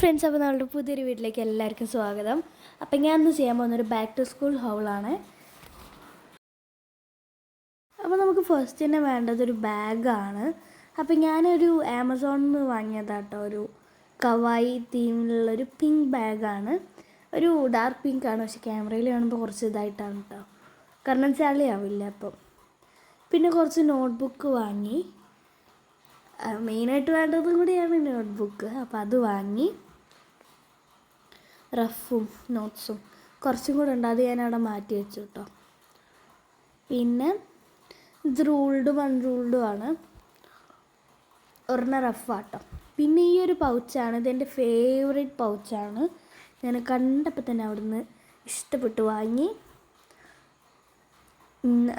Friends അപ്പോൾ നമ്മളുടെ പുതിയൊരു വീട്ടിലേക്ക് എല്ലാവർക്കും സ്വാഗതം. അപ്പം ഞാൻ ഇന്ന് ചെയ്യാൻ പോകുന്നൊരു ബാക്ക് ടു സ്കൂൾ ഹോളാണ് അപ്പോൾ നമുക്ക് ഫസ്റ്റ് തന്നെ വേണ്ടത് ഒരു ബാഗാണ് അപ്പം ഞാനൊരു ആമസോണിൽ നിന്ന് വാങ്ങിയതാട്ടോ. ഒരു കവായി തീമിലുള്ളൊരു പിങ്ക് ബാഗാണ് ഒരു ഡാർക്ക് പിങ്ക് ആണ്. പക്ഷെ ക്യാമറയിൽ കാണുമ്പോൾ കുറച്ച് ഇതായിട്ടാണ് കേട്ടോ കാരണം ചളിയാവില്ല അപ്പം. പിന്നെ കുറച്ച് നോട്ട്ബുക്ക് വാങ്ങി. മെയിനായിട്ട് വേണ്ടതും കൂടിയാണ് നോട്ട്ബുക്ക്. അപ്പോൾ അത് വാങ്ങി റഫും നോട്ട്സും കുറച്ചും കൂടെ ഉണ്ട്. അത് ഞാൻ അവിടെ മാറ്റി വെച്ചു കേട്ടോ പിന്നെ ഇത് റൂൾഡും അൺറൂൾഡും ആണ്. ഒരെണ്ണം റഫാട്ടോ. പിന്നെ ഈ ഒരു പൗച്ചാണ് ഇതെന്റെ ഫേവറേറ്റ് പൗച്ചാണ് ഞാൻ കണ്ടപ്പോൾ തന്നെ അവിടുന്ന് ഇഷ്ടപ്പെട്ട്. വാങ്ങി.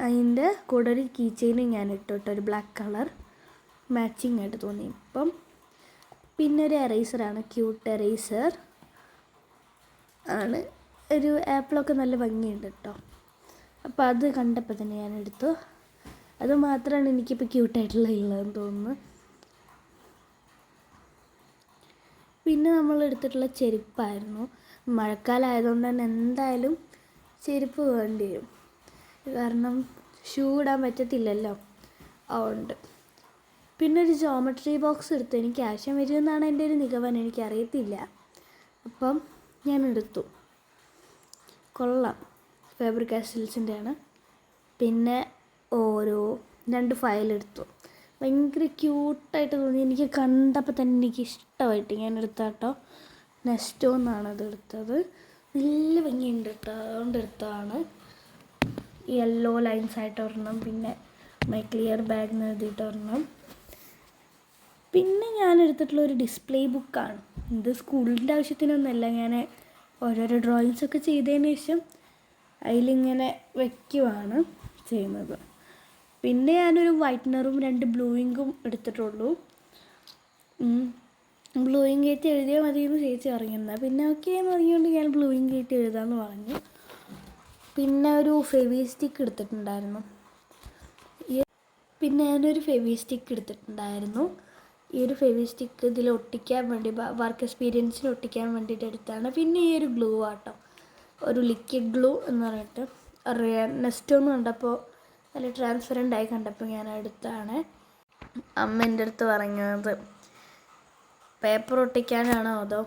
അതിന്റെ കൂടെ ഒരു കീ ചെയിനും ഞാൻ ഇട്ടു കേട്ടോ ഒരു ബ്ലാക്ക് കളർ മാച്ചിങ് ആയിട്ട് തോന്നി. ഇപ്പം പിന്നെ ഒരു എറേസറാണ് ക്യൂട്ട് എറേസർ ആണ്. ഒരു ആപ്പിളൊക്കെ നല്ല ഭംഗിയുണ്ട് കേട്ടോ അപ്പോൾ അത് കണ്ടപ്പോൾ തന്നെ ഞാൻ എടുത്തു. അത് മാത്രമാണ് എനിക്കിപ്പോൾ ക്യൂട്ടായിട്ടുള്ള ഉള്ളതെന്ന് തോന്നുന്നു. പിന്നെ നമ്മൾ എടുത്തിട്ടുള്ള ചെരുപ്പായിരുന്നു. മഴക്കാലം ആയതുകൊണ്ട് തന്നെ എന്തായാലും ചെരുപ്പ് വേണ്ടി വരും കാരണം ഷൂ ഇടാൻ പറ്റത്തില്ലല്ലോ. അതുകൊണ്ട്. പിന്നെ ഒരു ജോമെട്രി ബോക്സ് എടുത്തു. എനിക്ക് ആവശ്യം വരുമെന്നാണ് എന്റെ ഒരു നിഗമനം. എനിക്കറിയത്തില്ല. അപ്പം ഞാൻ എടുത്തു. കൊള്ളാം. ഫേബർ കാസ്റ്റിൽസിന്റെയാണ് പിന്നെ ഓരോ രണ്ട് ഫയൽ എടുത്തു. ഭയങ്കര ക്യൂട്ടായിട്ട് തോന്നി. എനിക്ക് കണ്ടപ്പോൾ തന്നെ എനിക്ക് ഇഷ്ടമായിട്ട് ഞാൻ എടുത്ത കേട്ടോ നെസ്റ്റോ എന്നാണ് അത് എടുത്തത്. നല്ല ഭംഗിയുണ്ട് കേട്ടോ അതുകൊണ്ട് എടുത്തതാണ്. യെല്ലോ ലൈൻസ് ആയിട്ട് ഒരെണ്ണം. പിന്നെ മൈ ക്ലിയർ ബാഗ് എന്ന് എഴുതിയിട്ട് ഒരെണ്ണം. പിന്നെ ഞാൻ എടുത്തിട്ടുള്ള ഒരു ഡിസ്പ്ലേ ബുക്കാണ് ഇത് സ്കൂളിന്റെ ആവശ്യത്തിനൊന്നുമല്ല ഞാൻ ഓരോരോ ഡ്രോയിങ്സൊക്കെ ചെയ്തതിന് ശേഷം അതിലിങ്ങനെ വയ്ക്കുവാണ് ചെയ്യുന്നത്. പിന്നെ ഞാനൊരു വൈറ്റ്നറും രണ്ട് ബ്ലൂയിങ്കും എടുത്തിട്ടുള്ളൂ. ബ്ലൂയിങ് കയറ്റി എഴുതിയാൽ മതി എന്ന് ചേച്ചി ഇറങ്ങുന്നത് പിന്നെ ഓക്കെ എന്ന് പറഞ്ഞുകൊണ്ട് ഞാൻ ബ്ലൂയിങ് കയറ്റി എഴുതാമെന്ന് പറഞ്ഞു. പിന്നെ ഒരു ഫെവി സ്റ്റിക്ക് എടുത്തിട്ടുണ്ടായിരുന്നു. പിന്നെ ഞാനൊരു ഫെവി സ്റ്റിക്ക് എടുത്തിട്ടുണ്ടായിരുന്നു. ഈ ഒരു ഫെവി സ്റ്റിക്ക് ഇതിൽ ഒട്ടിക്കാൻ വേണ്ടി വർക്ക് എക്സ്പീരിയൻസിന് ഒട്ടിക്കാൻ വേണ്ടിയിട്ട് എടുത്താണ് പിന്നെ ഈ ഒരു ഗ്ലൂ ആട്ടോ. ഒരു ലിക്വിഡ് ഗ്ലൂ എന്ന് പറഞ്ഞിട്ട് നെസ്റ്റ് ഒന്ന് കണ്ടപ്പോൾ നല്ല ട്രാൻസ്പെറന്റ് ആയി കണ്ടപ്പോൾ ഞാൻ എടുത്താണ് അമ്മ എന്റെ അടുത്ത് പറഞ്ഞത് പേപ്പർ ഒട്ടിക്കാനാണോ അതോ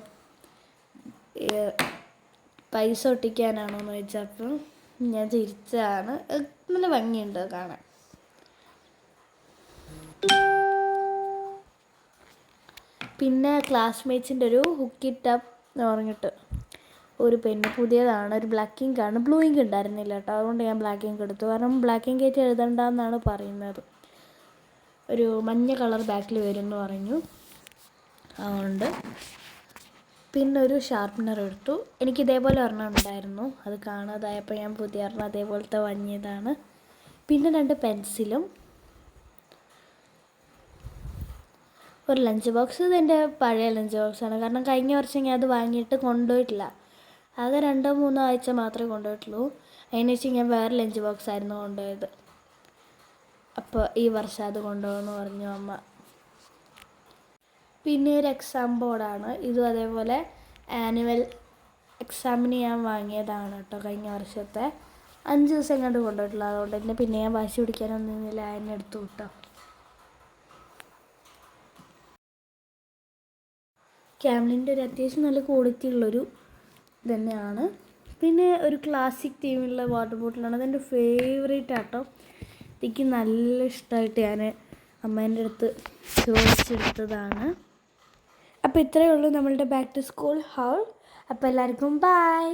പൈസ ഒട്ടിക്കാനാണോ എന്ന് ചോദിച്ചപ്പോൾ ഞാൻ ചിരിച്ചതാണ് നല്ല ഭംഗിയുണ്ട് കാണാൻ. പിന്നെ ക്ലാസ്മേറ്റ്സിന്റെ ഒരു ഹുക്കിറ്റ് അപ്പ് എന്ന് പറഞ്ഞിട്ട് ഒരു പെണ്ണ് പുതിയതാണ് ഒരു ബ്ലാക്ക് ഇങ്ക് ആണ്. ബ്ലൂ ഇങ്ക് ഉണ്ടായിരുന്നില്ല കേട്ടോ. അതുകൊണ്ട് ഞാൻ ബ്ലാക്ക് ഇങ്ക് എടുത്തു. കാരണം ബ്ലാക്ക് ഇങ്ക് ആയിട്ട് എഴുതണ്ടെന്നാണ് പറയുന്നത്. ഒരു മഞ്ഞ കളർ ബാക്കിൽ വരും എന്ന് പറഞ്ഞു. അതുകൊണ്ട് പിന്നെ ഒരു ഷാർപ്പനർ എടുത്തു. എനിക്ക് ഇതേപോലെ ഒരെണ്ണം ഉണ്ടായിരുന്നു. അത് കാണാതായപ്പോൾ ഞാൻ പുതിയ ഒരെണ്ണം അതേപോലത്തെ വാങ്ങിയതാണ്. പിന്നെ രണ്ട് പെൻസിലും ഒരു ലഞ്ച് ബോക്സ് ഇത് എന്റെ പഴയ ലഞ്ച് ബോക്സാണ് കാരണം കഴിഞ്ഞ വർഷം ഞാൻ അത് വാങ്ങിയിട്ട് കൊണ്ടുപോയിട്ടില്ല. ആകെ രണ്ടോ മൂന്നോ ആഴ്ച മാത്രമേ കൊണ്ടുപോയിട്ടുള്ളൂ. അതിന് വെച്ച് ഞാൻ വേറെ ലഞ്ച് ബോക്സ് ആയിരുന്നു കൊണ്ടുപോയത്. അപ്പോൾ ഈ വർഷം അത് കൊണ്ടുപോകുമെന്ന് പറഞ്ഞു അമ്മ. പിന്നെ ഒരു എക്സാം ബോർഡാണ് ഇതും അതേപോലെ ആനുവൽ എക്സാമിന് ഞാൻ വാങ്ങിയതാണ് കേട്ടോ കഴിഞ്ഞ വർഷത്തെ. അഞ്ച് ദിവസം കണ്ട് കൊണ്ടുപോയിട്ടുള്ളൂ. അതുകൊണ്ട് തന്നെ പിന്നെ ഞാൻ വാശി പിടിക്കാനൊന്നും നിന്നില്ല അതിനെടുത്തു കേട്ടോ ക്യാമലിന്റെ ഒരു അത്യാവശ്യം നല്ല ക്വാളിറ്റി ഉള്ളൊരു തന്നെയാണ് പിന്നെ ഒരു ക്ലാസിക് തീമിലുള്ള വാട്ടർ ബോട്ടിലാണ് അതെന്റെ ഫേവറേറ്റ് ആട്ടോ. എനിക്ക് നല്ല ഇഷ്ടമായിട്ട് ഞാൻ അമ്മേന്റെ അടുത്ത് ചോദിച്ചെടുത്തതാണ്. അപ്പോൾ ഇത്രയേ ഉള്ളൂ നമ്മളുടെ ബാക്ക് ടു സ്കൂൾ ഹൗൾ അപ്പോൾ എല്ലാവർക്കും ബായ്